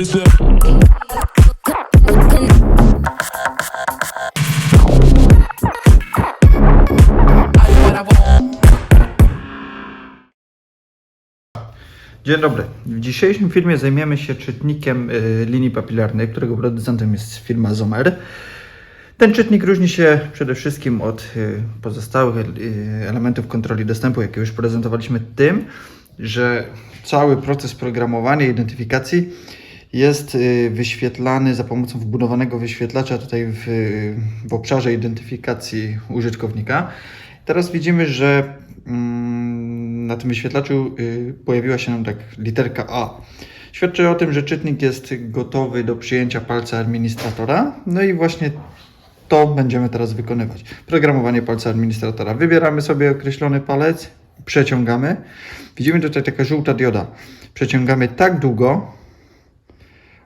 Dzień dobry. W dzisiejszym filmie zajmiemy się czytnikiem y, linii papilarnej, którego producentem jest firma Zomer. Ten czytnik różni się przede wszystkim od y, pozostałych y, elementów kontroli dostępu, jakie już prezentowaliśmy, tym, że cały proces programowania i identyfikacji jest y, wyświetlany za pomocą wbudowanego wyświetlacza tutaj w, w obszarze identyfikacji użytkownika. Teraz widzimy, że mm, na tym wyświetlaczu y, pojawiła się nam tak literka A. Świadczy o tym, że czytnik jest gotowy do przyjęcia palca administratora. No i właśnie to będziemy teraz wykonywać. Programowanie palca administratora. Wybieramy sobie określony palec, przeciągamy. Widzimy tutaj taka żółta dioda. Przeciągamy tak długo,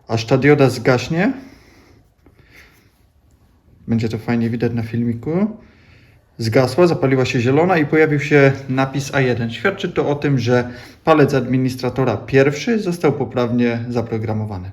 aż ta dioda zgaśnie. Będzie to fajnie widać na filmiku. Zgasła, zapaliła się zielona i pojawił się napis A1. Świadczy to o tym, że palec administratora pierwszy został poprawnie zaprogramowany.